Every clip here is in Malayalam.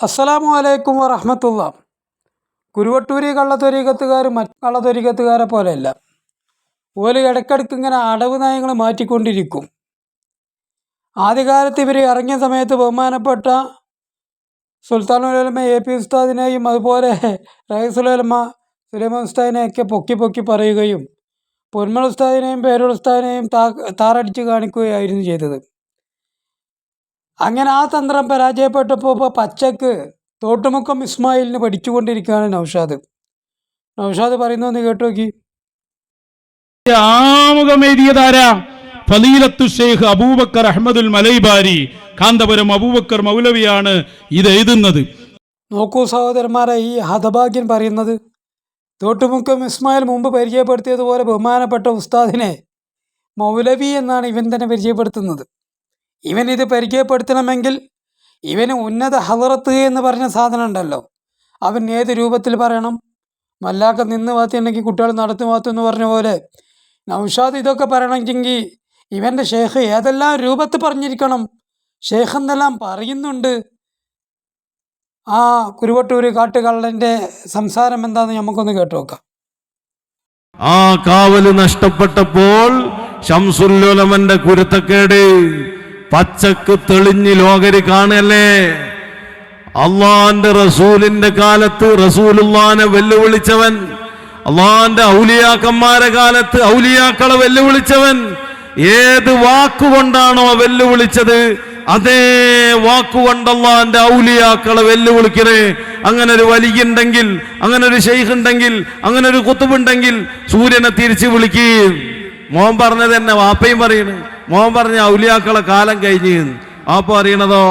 അസ്സലാമു അലൈക്കും വറഹമത്തുള്ള. കുരുവട്ടൂരി കള്ളത്തൊരീകത്തുകാർ മറ്റ് കള്ളത്തൊരീകത്തുകാരെ പോലെയല്ല. ഓൽ ഇടയ്ക്കിടയ്ക്ക് ഇങ്ങനെ അടവ് നയങ്ങൾ മാറ്റിക്കൊണ്ടിരിക്കും. ആദ്യകാലത്ത് ഇവർ ഇറങ്ങിയ സമയത്ത് ബഹുമാനപ്പെട്ട സുൽത്താനുലമ എ പി ഉസ്താദിനെയും അതുപോലെ റൈസുലമ സുലൈമാൻ ഉസ്താദിനെയൊക്കെ പൊക്കി പൊക്കി പറയുകയും പൊന്മൽ ഉസ്താദിനെയും പേരുൾ ഉസ്താദിനെയും താ താറടിച്ച് കാണിക്കുകയായിരുന്നു ചെയ്തത്. അങ്ങനെ ആ തന്ത്രം പരാജയപ്പെട്ടപ്പോൾ ഇപ്പോൾ പച്ചക്ക് തോട്ടുമുക്കം ഇസ്മായിലിന് പഠിച്ചുകൊണ്ടിരിക്കുകയാണ് നൗഷാദ്. നൗഷാദ് പറയുന്നതെന്ന് കേട്ടു നോക്കി ആമുഖം എഴുതിയതാരാ ഫലീലത്തു ഷെയ്ഖ് അബൂബക്കർ അഹമ്മദുൽ മലൈബാരി. കാന്തപുരം അബൂബക്കർ മൗലവിയാണ് ഇത് എഴുതുന്നത്. നോക്കൂ സഹോദരന്മാരെ ഈ ഹതഭാഗ്യൻ പറയുന്നത്. തോട്ടുമുക്കം ഇസ്മായിൽ മുമ്പ് പരിചയപ്പെടുത്തിയതുപോലെ ബഹുമാനപ്പെട്ട ഉസ്താദിനെ മൗലവി എന്നാണ് ഇവൻ തന്നെ പരിചയപ്പെടുത്തുന്നത്. ഇവൻ ഇത് പരിചയപ്പെടുത്തണമെങ്കിൽ ഇവന് ഉന്നത ഹലറത്ത് എന്ന് പറഞ്ഞ സാധനം ഉണ്ടല്ലോ അവൻ ഏത് രൂപത്തിൽ പറയണം? മല്ലാക്ക നിന്ന് വാത്തിയുണ്ടെങ്കിൽ കുട്ടികൾ നടത്തു വാത്തു എന്ന് പറഞ്ഞ പോലെ. നൗഷാദ് ഇതൊക്കെ പറയണമെങ്കിൽ ഇവന്റെ ഷേഖ് ഏതെല്ലാം രൂപത്തിൽ പറഞ്ഞിരിക്കണം? ഷേഖ് എന്നെല്ലാം പറയുന്നുണ്ട്. ആ കുരുവട്ടൂർ കാട്ടുകള്ളന്റെ സംസാരം എന്താണെന്ന് നമുക്കൊന്ന് കേട്ടു നോക്കാം. ആ കാവൽ നഷ്ടപ്പെട്ടപ്പോൾ ഷംസുല്ലോലമന്റെ കുരുത്തക്കേട്. പച്ചക്ക് തെളിഞ്ഞ് ലോകര് കാണല്ലേ? അള്ളാന്റെ റസൂലിന്റെ കാലത്ത് റസൂലുള്ളാനെ വെല്ലുവിളിച്ചവൻ അള്ളാന്റെ ഔലിയാക്കന്മാരെ കാലത്ത് ഔലിയാക്കളെ വെല്ലുവിളിച്ചവൻ ഏത് വാക്കുകൊണ്ടാണോ വെല്ലുവിളിച്ചത് അതേ വാക്കുകൊണ്ട് അള്ളാന്റെ ഔലിയാക്കളെ വെല്ലുവിളിക്കണേ. അങ്ങനെ ഒരു വലിയുണ്ടെങ്കിൽ അങ്ങനെ ഒരു ഷെയ്ഖ് ഉണ്ടെങ്കിൽ അങ്ങനെ ഒരു കുത്തുബുണ്ടെങ്കിൽ സൂര്യനെ തിരിച്ചു വിളിക്കുകയും മോൻ പറഞ്ഞത് തന്നെ വാപ്പയും പറയണ്. മോൻ പറഞ്ഞ ഔലിയാക്കളെ കാലം കഴിഞ്ഞ് അപ്പൊ അറിയണതോ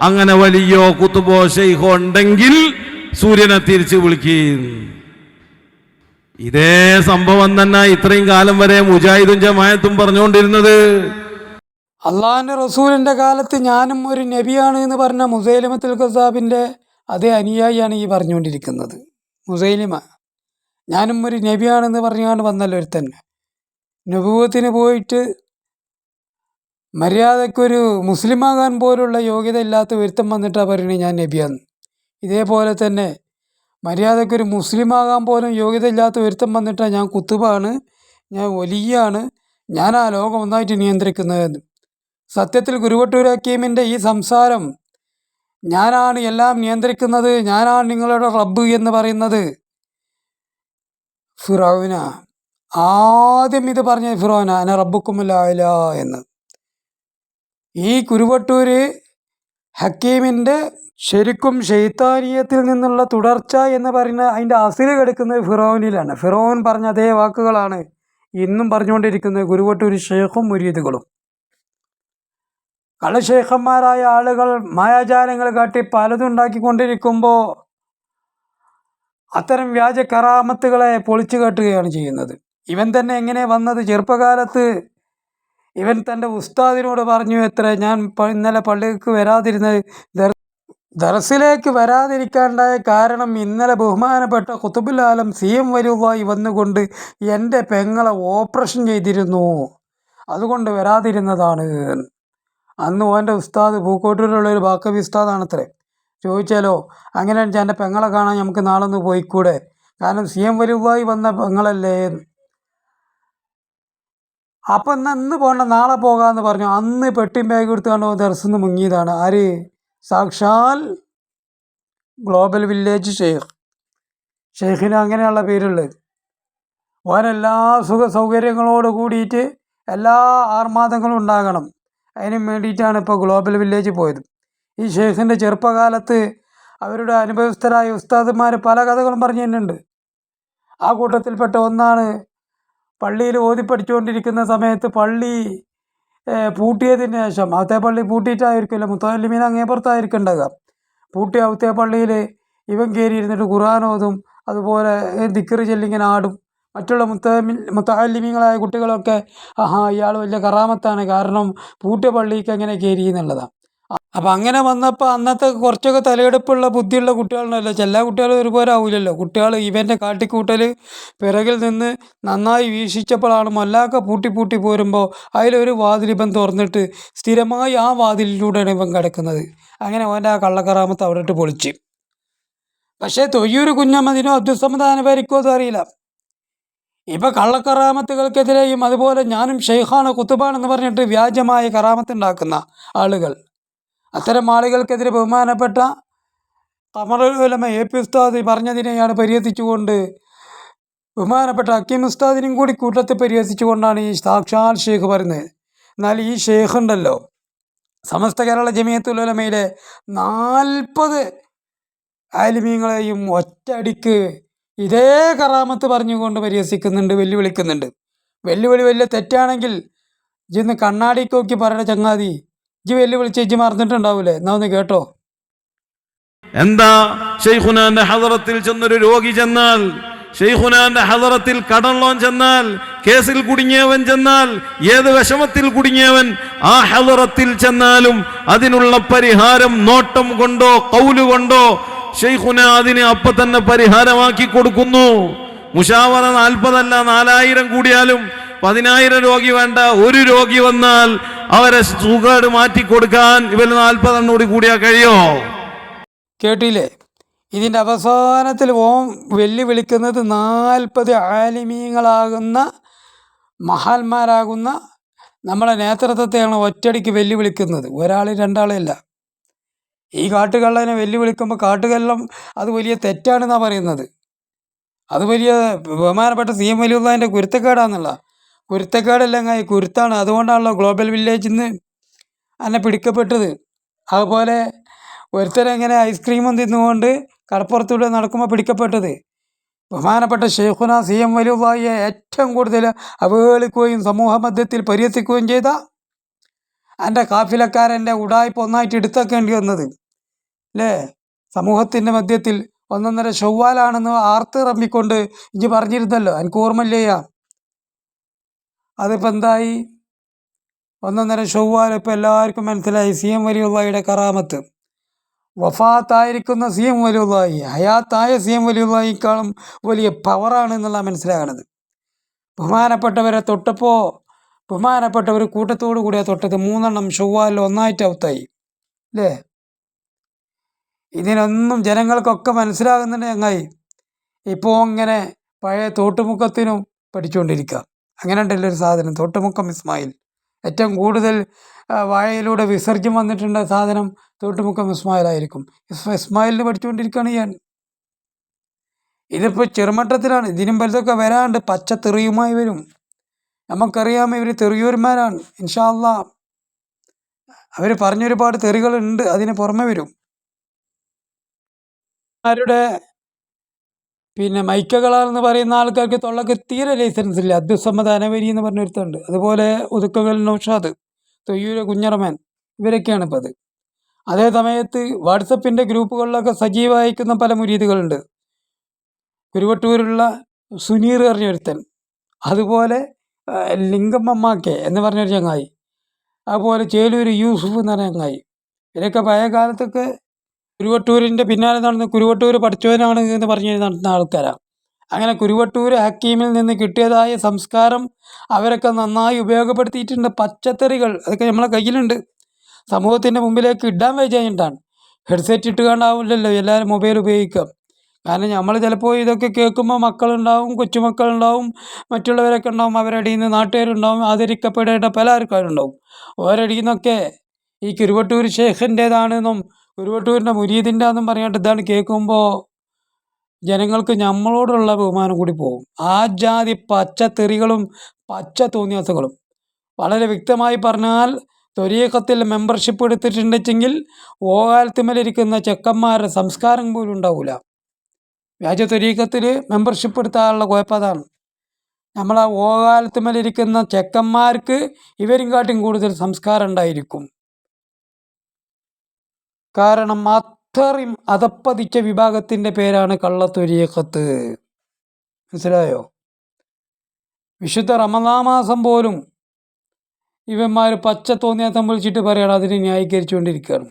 അങ്ങനെ വലിയോ കുത്തുബോ ശൈഹോ ഉണ്ടെങ്കിൽ സൂര്യനെ തിരിച്ചു വിളിക്കുകയും ഇതേ സംഭവം തന്നെ ഇത്രയും കാലം വരെ മുജാഹിദും ജമായത്തും പറഞ്ഞുകൊണ്ടിരുന്നത്. അള്ളാഹിന്റെ റസൂലിന്റെ കാലത്ത് ഞാനും ഒരു നബിയാണ് എന്ന് പറഞ്ഞ മുസൈലിമത്തുൽ ഖസാബിന്റെ അതേ അനുയായിയാണ് ഈ പറഞ്ഞുകൊണ്ടിരിക്കുന്നത്. മുസൈലിമ ഞാനും ഒരു നബിയാണെന്ന് പറഞ്ഞാണ് വന്നല്ലോ ഒരുത്തന്നെ നബുവത്തിന് പോയിട്ട് മര്യാദക്കൊരു മുസ്ലിമാകാൻ പോലുള്ള യോഗ്യത ഇല്ലാത്ത വരുത്തം വന്നിട്ടാണ് പറയുന്നത് ഞാൻ നബിയാന്ന്. ഇതേപോലെ തന്നെ മര്യാദക്കൊരു മുസ്ലിമാകാൻ പോലും യോഗ്യത ഇല്ലാത്ത വരുത്തം വന്നിട്ടാണ് ഞാൻ കുത്തുബാണ് ഞാൻ വലിയാണ് ഞാൻ ആ ലോകം ഒന്നായിട്ട് നിയന്ത്രിക്കുന്നതെന്ന്. സത്യത്തിൽ ഗുരുവട്ടൂർ ഹക്കീമിന്റെ ഈ സംസാരം ഞാനാണ് എല്ലാം നിയന്ത്രിക്കുന്നത് ഞാനാണ് നിങ്ങളുടെ റബ്ബ് എന്ന് പറയുന്നത്. ഫിറോവിന ആദ്യം ഇത് പറഞ്ഞ ഫിറോന അന റബ്ബുക്കുമില്ല എന്ന്. ഈ കുരുവട്ടൂര് ഹക്കീമിന്റെ ശരിക്കും ശൈത്താനീയത്തിൽ നിന്നുള്ള തുടർച്ച എന്ന് പറയുന്ന അതിന്റെ അസിൽ കിടക്കുന്നത് ഫിറോനിലാണ്. ഫിറോൻ പറഞ്ഞ അതേ വാക്കുകളാണ് ഇന്നും പറഞ്ഞുകൊണ്ടിരിക്കുന്നത് കുരുവട്ടൂർ ഷേഖും മുരീദുകളും. കളശേഖന്മാരായ ആളുകൾ മായാജാലങ്ങൾ കാട്ടി പലതും ഉണ്ടാക്കിക്കൊണ്ടിരിക്കുമ്പോൾ അത്തരം വ്യാജ കറാമത്തുകളെ പൊളിച്ചു കാട്ടുകയാണ് ചെയ്യുന്നത്. ഇവൻ തന്നെ എങ്ങനെ വന്നത്? ചെറുപ്പകാലത്ത് ഇവൻ തന്റെ ഉസ്താദിനോട് പറഞ്ഞു എത്ര ഞാൻ ഇന്നലെ പള്ളിക്ക് വരാതിരുന്നത് ദർ ദർസിലേക്ക് വരാതിരിക്കാണ്ടായ കാരണം ഇന്നലെ ബഹുമാനപ്പെട്ട കുത്തുബുലാലം സി എം വലുവായി വന്നുകൊണ്ട് എന്റെ പെങ്ങളെ ഓപ്പറേഷൻ ചെയ്തിരുന്നു. അതുകൊണ്ട് വരാതിരുന്നതാണ്. അന്ന് ഓന്റെ ഉസ്താദ് പൂക്കോട്ടൂരിലുള്ള ഒരു ബാക്കബി ഉസ്താദാണത്രേ. ചോദിച്ചാലോ അങ്ങനെ എന്റെ പെങ്ങളെ കാണാൻ നമുക്ക് നാളെ ഒന്ന് പോയിക്കൂടെ? കാരണം സി എം വലുവായി വന്ന പെങ്ങളല്ലേ? അപ്പം എന്നാൽ ഇന്ന് പോകണ്ട നാളെ പോകാമെന്ന് പറഞ്ഞു. അന്ന് പെട്ടിയും ബാഗ് എടുത്തുകൊണ്ട് ദർശനം മുങ്ങിയതാണ്. ആര്? സാക്ഷാൽ ഗ്ലോബൽ വില്ലേജ് ഷെയ്ഖ്. ഷെയ്ഖിന് അങ്ങനെയുള്ള പേരുള്ളത്. ഓനെല്ലാ സുഖ സൗകര്യങ്ങളോട് കൂടിയിട്ട് എല്ലാ ആർമാദങ്ങളും ഉണ്ടാകണം. അതിന് വേണ്ടിയിട്ടാണ് ഇപ്പോൾ ഗ്ലോബൽ വില്ലേജ് പോയത്. ഈ ഷെയ്ഖിന്റെ ചെറുപ്പകാലത്ത് അവരുടെ അനുഭവസ്ഥരായ ഉസ്താദന്മാർ പല കഥകളും പറഞ്ഞു തന്നെയുണ്ട് ആ കൂട്ടത്തിൽപ്പെട്ട ഒന്നാണ് പള്ളിയിൽ ഓതി പഠിച്ചുകൊണ്ടിരിക്കുന്ന സമയത്ത് പള്ളി പൂട്ടിയതിന് ശേഷം അവത്തെ പള്ളി പൂട്ടിയിട്ടായിരിക്കില്ല അങ്ങേ അങ്ങേപ്പുറത്തായിരിക്കേണ്ടത് പൂട്ടിയ അവത്തെ പള്ളിയിൽ ഇവൻ കയറി ഇരുന്നിട്ട് ഖുർആൻ ഓതും അതുപോലെ ദിക്കറ് ചെല്ലിങ്ങനെ ആടും. മറ്റുള്ള മുത്തമിൽ മുത്തല്ലിമീങ്ങളായ കുട്ടികളൊക്കെ ആഹാ ഇയാൾ വലിയ കറാമത്താണ്. കാരണം പൂട്ടിയ പള്ളിക്ക് എങ്ങനെ കയറി എന്നുള്ളതാണ്. അപ്പം അങ്ങനെ വന്നപ്പോൾ അന്നത്തെ കുറച്ചൊക്കെ തലയെടുപ്പുള്ള ബുദ്ധിയുള്ള കുട്ടികളുണ്ടല്ലോ എല്ലാ കുട്ടികളും ഒരുപോലെ ആവില്ലല്ലോ കുട്ടികൾ ഇവന്റെ കാട്ടിക്കൂട്ടൽ പിറകിൽ നിന്ന് നന്നായി വീക്ഷിച്ചപ്പോഴാണ് മൊല്ലാക്ക പൂട്ടി പൂട്ടി പോരുമ്പോൾ അതിലൊരു വാതിൽ ഇവൻ തുറന്നിട്ട് സ്ഥിരമായി ആ വാതിലിലൂടെയാണ് ഇവൻ കിടക്കുന്നത്. അങ്ങനെ അവന്റെ ആ കള്ളക്കറാമത്ത് അവിടെ ഇട്ട് പൊളിച്ച്. പക്ഷേ തൊയ്യൂർ കുഞ്ഞമ്മദിനോ അബ്ദുസമദാന പേരിക്കോ അതും അറിയില്ല. കള്ളക്കറാമത്തുകൾക്കെതിരെയും അതുപോലെ ഞാനും ഷെയ്ഖാണ് കുത്തുബാണെന്ന് പറഞ്ഞിട്ട് വ്യാജമായ കറാമത്ത് ഉണ്ടാക്കുന്ന ആളുകൾ. അത്തരം ആളുകൾക്കെതിരെ ബഹുമാനപ്പെട്ട കമറുലമ എ പി ഉസ്താദ് പറഞ്ഞതിനെയാണ് പരിഹസിച്ചുകൊണ്ട് ബഹുമാനപ്പെട്ട അക്കീം ഉസ്താദിനും കൂടി കൂട്ടത്തിൽ പരിഹസിച്ചുകൊണ്ടാണ് ഈ സാക്ഷാൽ ഷെയ്ഖ് പറയുന്നത്. എന്നാൽ ഈ ഷെയ്ഖ് ഉണ്ടല്ലോ. സമസ്ത കേരള ജമിയത്തുലമയിലെ നാൽപ്പത് ആലിമീങ്ങളെയും ഒറ്റടിക്ക് ഇതേ കറാമത്ത് പറഞ്ഞുകൊണ്ട് പരിഹസിക്കുന്നുണ്ട് വെല്ലുവിളിക്കുന്നുണ്ട്. വെല്ലുവിളി വലിയ തെറ്റാണെങ്കിൽ ഇന്ന് കണ്ണാടിക്ക് നോക്കി ചങ്ങാതി ഇജ് വെല്ലുവിളിച്ച് ഇജ്ജ് മറന്നിട്ടുണ്ടാവൂലേ? എന്നാ ഒന്ന് കേട്ടോ. എന്താ? ഷെയ്ഖുനാന്റെ ഹദറത്തിൽ ചെന്നൊരു രോഗി ചെന്നാൽ ഷെയ്ഖുനാന്റെ ഹദറത്തിൽ കടള്ളോൻ ചെന്നാൽ കേസിൽ കുടുങ്ങിയവൻ ചെന്നാൽ ഏത് വിഷമത്തിൽ കുടുങ്ങിയവൻ ആ ഹദറത്തിൽ ചെന്നാലും അതിനുള്ള പരിഹാരം നോട്ടം കൊണ്ടോ കൗലു കൊണ്ടോ ഷെയ്ഖുന അതിനെ അപ്പൊ തന്നെ പരിഹാരമാക്കി കൊടുക്കുന്നു. മുഷാവറ നാൽപ്പതല്ല നാലായിരം കൂടിയാലും പതിനായിരം രോഗി വേണ്ട ഒരു രോഗി വന്നാൽ അവരെ സുഖേട് മാറ്റി കൊടുക്കാൻ ഇവർ നാൽപ്പതെണ്ണം കൂടി കൂടിയാ കഴിയോ? കേട്ടില്ലേ? ഇതിന്റെ അവസാനത്തിൽ ഓം വെല്ലുവിളിക്കുന്നത് നാൽപ്പത് ആലിമീങ്ങളാകുന്ന മഹാന്മാരാകുന്ന നമ്മളെ നേതൃത്വത്തെയാണ് ഒറ്റടിക്ക് വെല്ലുവിളിക്കുന്നത്. ഒരാൾ രണ്ടാളല്ല ഈ കാട്ടുകള്ളനെ വെല്ലുവിളിക്കുമ്പോൾ കാട്ടുകള്ളം അത് വലിയ തെറ്റാണെന്നാണ് പറയുന്നത്. അത് വലിയ ബഹുമാനപ്പെട്ട സി എം വലിയുള്ളതിന്റെ കുരുത്തക്കേടാന്നുള്ള കുരുത്തക്കേടല്ലെങ്കിൽ കുരുത്താണ്. അതുകൊണ്ടാണല്ലോ ഗ്ലോബൽ വില്ലേജിൽ നിന്ന് അന്നെ പിടിക്കപ്പെട്ടത്. അതുപോലെ ഒരുത്തരെങ്ങനെ ഐസ്ക്രീമും തിന്നുകൊണ്ട് കടപ്പുറത്തൂടെ നടക്കുമ്പോൾ പിടിക്കപ്പെട്ടത്. ബഹുമാനപ്പെട്ട ഷെയ്ഖുന സി എം വലുബായിയെ ഏറ്റവും കൂടുതൽ അവഹേളിക്കുകയും സമൂഹ മധ്യത്തിൽ പരിഹസിക്കുകയും ചെയ്ത എന്റെ കാഫിലക്കാരന്റെ ഉടായ്പ ഒന്നായിട്ട് എടുത്തേക്കേണ്ടി വന്നത്. അല്ലേ സമൂഹത്തിന്റെ മധ്യത്തിൽ ഒന്നൊന്നര ചൊവ്വാലാണെന്ന് ആർത്തിറമ്മിക്കൊണ്ട് ഇനി പറഞ്ഞിരുന്നല്ലോ. എനിക്ക് ഓർമ്മയില്ലേയാ അതിപ്പോൾ എന്തായി? ഒന്നൊന്നര ചൊവ്വാലിപ്പോൾ എല്ലാവർക്കും മനസ്സിലായി. സി എം വലിയുള്ളായിയുടെ കറാമത്ത്. വഫാത്തായിരിക്കുന്ന സി എം വലിയുള്ളായി ഹയാത്തായ സി എം വലിയുള്ളായിക്കാളും വലിയ പവറാണ് എന്നുള്ള മനസ്സിലാകണത്. ബഹുമാനപ്പെട്ടവരെ തൊട്ടപ്പോൾ ബഹുമാനപ്പെട്ടവർ കൂട്ടത്തോടു കൂടിയ തൊട്ടത് മൂന്നെണ്ണം ചൊവ്വാലിൽ ഒന്നായിട്ട് ഔത്തായി. അല്ലേ ഇതിനൊന്നും ജനങ്ങൾക്കൊക്കെ മനസ്സിലാകുന്നുണ്ട് ചങ്ങായി. ഇപ്പോൾ ഇങ്ങനെ പഴയ തോട്ടുമുഖത്തിനും പഠിച്ചുകൊണ്ടിരിക്കുക അങ്ങനെ ഉണ്ടല്ലോ ഒരു സാധനം. തോട്ടുമുക്കം ഇസ്മായിൽ. ഏറ്റവും കൂടുതൽ വായയിലൂടെ വിസർജ്യം വന്നിട്ടുണ്ട് സാധനം തോട്ടുമുക്കം ഇസ്മായിലായിരിക്കും. ഇസ് ഇസ്മായിലിന് പഠിച്ചുകൊണ്ടിരിക്കുകയാണ് ഞാൻ ഇതിപ്പോൾ ചെറുമട്ടത്തിലാണ്. ഇതിനും വലുതൊക്കെ വരാണ്ട് പച്ച തെറിയുമായി വരും. നമുക്കറിയാം ഇവർ തെറിയൂർമാരാണ് ഇൻഷാല്ല അവർ പറഞ്ഞൊരുപാട് തെറികളുണ്ട് അതിന് പുറമെ വരും. ആരുടെ പിന്നെ മൈക്കകളാണെന്ന് പറയുന്ന ആൾക്കാർക്ക് തൊള്ളക്ക് തീരെ ലൈസൻസ് ഇല്ല. അബ്ദുസമ്മദ് അനവരി എന്ന് പറഞ്ഞൊരുത്തുണ്ട് അതുപോലെ ഒതുക്കകൽ നൗഷാദ് തൊയ്യൂര കുഞ്ഞറമൻ ഇവരൊക്കെയാണ് ഇപ്പോൾ അത് അതേ സമയത്ത് വാട്സപ്പിന്റെ ഗ്രൂപ്പുകളിലൊക്കെ സജീവമായിരിക്കുന്ന പല മുരീദുകളുണ്ട്. കുരുവട്ടൂരുള്ള സുനീർ പറഞ്ഞൊരുത്തൻ. അതുപോലെ ലിംഗമ്മമാക്കെ എന്ന് പറഞ്ഞൊരു ചങ്ങായി. അതുപോലെ ചേലൂർ യൂസുഫ് എന്ന് പറഞ്ഞ ചങ്ങായി. ഇവരൊക്കെ പഴയ കാലത്തൊക്കെ കുരുവട്ടൂരിന്റെ പിന്നാലെ നടന്ന് കുരുവട്ടൂർ പഠിച്ചവനാണ് എന്ന് പറഞ്ഞ് നടന്ന ആൾക്കാരാണ് അങ്ങനെ കുരുവട്ടൂർ ഹക്കീമിൽ നിന്ന് കിട്ടിയതായ സംസ്കാരം അവരൊക്കെ നന്നായി ഉപയോഗപ്പെടുത്തിയിട്ടുണ്ട്. പച്ചത്തറികൾ അതൊക്കെ നമ്മളെ കയ്യിലുണ്ട്. സമൂഹത്തിന്റെ മുമ്പിലേക്ക് ഇടാൻ വെച്ചിട്ടാണ് ഹെഡ്സെറ്റ് ഇട്ട് കണ്ടാവില്ലല്ലോ എല്ലാവരും മൊബൈൽ ഉപയോഗിക്കാം കാരണം നമ്മൾ ചിലപ്പോൾ ഇതൊക്കെ കേൾക്കുമ്പോൾ മക്കളുണ്ടാവും കൊച്ചുമക്കളുണ്ടാവും മറ്റുള്ളവരൊക്കെ ഉണ്ടാവും അവരടിയിൽ നിന്ന് നാട്ടുകാരുണ്ടാവും ആദരിക്കപ്പെടേണ്ട പല ആൾക്കാരുണ്ടാവും. ഓരടിയിൽ നിന്നൊക്കെ ഈ കുരുവട്ടൂർ ഷേഖിന്റേതാണെന്നും കുരുവട്ടൂരിന്റെ മുരീതിന്റെ എന്നും പറഞ്ഞിട്ട് ഇതാണ് കേൾക്കുമ്പോൾ ജനങ്ങൾക്ക് നമ്മളോടുള്ള ബഹുമാനം കൂടി പോകും. ആ ജാതി പച്ചത്തെറികളും പച്ച തോന്നിയാസുകളും വളരെ വ്യക്തമായി പറഞ്ഞാൽ തൊരീക്കത്തിൽ മെമ്പർഷിപ്പ് എടുത്തിട്ടുണ്ടെങ്കിൽ ഓകാലത്തുമേലിരിക്കുന്ന ചെക്കന്മാരുടെ സംസ്കാരം പോലും ഉണ്ടാവില്ല വ്യാജ തൊരീക്കത്തിൽ മെമ്പർഷിപ്പ് എടുത്താലുള്ള കുഴപ്പതാണ്. നമ്മൾ ആ ഓകാലത്തുമേലിരിക്കുന്ന ചെക്കന്മാർക്ക് ഇവരും കാട്ടും കൂടുതൽ സംസ്കാരം ഉണ്ടായിരിക്കും. കാരണം അത്രയും അതപ്പതിച്ച വിഭാഗത്തിന്റെ പേരാണ് കള്ളത്തൊരിയക്കത്ത് മനസ്സിലായോ? വിശുദ്ധ റമദാമാസം പോലും ഇവന്മാർ പച്ച തോന്നിയാത്തം വിളിച്ചിട്ട് പറയണം അതിനെ ന്യായീകരിച്ചുകൊണ്ടിരിക്കുകയാണ്.